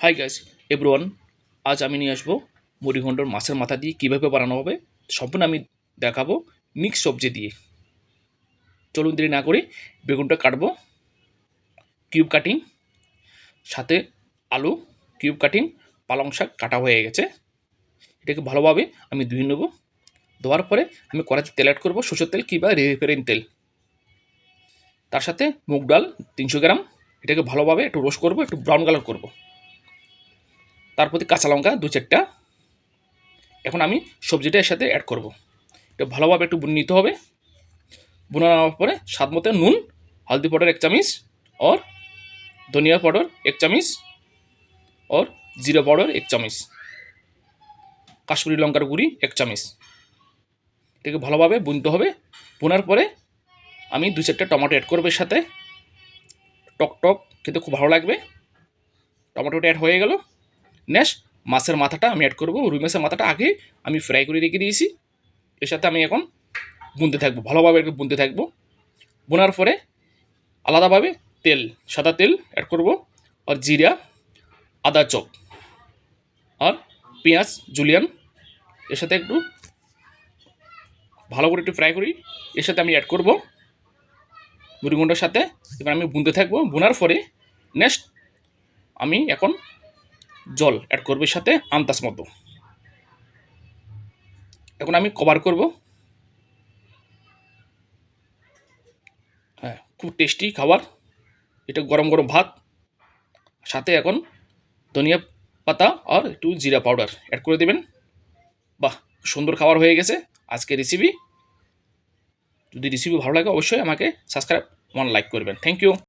Hi guys everyone আজ আমি নিয়ে আসব মুড়িঘণ্টর মাছের মাথা দিয়ে কীভাবে বানানো হবে, সম্পূর্ণ আমি দেখাবো মিক্স সবজি দিয়ে। চলুন দেরি না করে বেগুনটা কাটবো কিউব কাটিং সাথে আলু কিউব কাটিং পালং শাক কাটা হয়ে গেছে। এটাকে ভালোভাবে আমি ধুয়ে নেব, ধোয়ার পরে আমি কড়াইতে তেল অ্যাড করব, সরষের তেল কিংবা রিফাইন তেল। তার সাথে মুগ ডাল তিনশো গ্রাম, এটাকে ভালোভাবে একটু রোস্ট করব, একটু ব্রাউন কালার করব। তার প্রতি কাঁচা লঙ্কা দু চারটা এখন আমি সবজিটা এর সাথে অ্যাড করব এটা ভালোভাবে একটু বুনে নিতে হবে বুনে নেওয়ার পরে স্বাদ মতো নুন হলদি পাউডার এক চামিচ और ধনিয়া পাউডার এক চামিচ और জিরা পাউডার এক চামিচ কাশ্মীরি লঙ্কার গুঁড়ি এক চামিচ এটাকে ভালোভাবে বুনতে হবে বোনার পরে আমি দু চারটে টমেটো অ্যাড করবো এর সাথে টক টক খেতে খুব ভালো লাগবে টমেটোটা অ্যাড হয়ে গেল নেক্সট মাছের মাথাটা আমি অ্যাড করব, রুই মাছের মাথাটা আগে আমি ফ্রাই করে রেখে দিয়েছি। এর সাথে আমি এখন বুনতে থাকব, ভালোভাবে একটু বুনতে থাকব। বোনার পরে আলাদাভাবে তেল, সাদা তেল অ্যাড করব আর জিরা, আদা চপ আর পেঁয়াজ জুলিয়ান এর সাথে একটু ভালো করে একটু ফ্রাই করি। এর সাথে আমি অ্যাড করব মুড়িগুন্ডার সাথে। এবার আমি বুনতে থাকব। বোনার পরে নেক্সট আমি এখন জল অ্যাড করব সাথে আন্দাজ মতো। এখন আমি কভার করব। হ্যাঁ খুব টেস্টি খাবার। এটা গরম গরম ভাত। সাথে এখন ধনিয়া পাতা আর একটু জিরা পাউডার অ্যাড করে দেবেন। বাহ সুন্দর খাবার হয়ে গেছে আজকে রেসিপি যদি রেসিপি ভালো লাগে অবশ্যই আমাকে সাবস্ক্রাইব ওয়ান লাইক করবেন। Thank you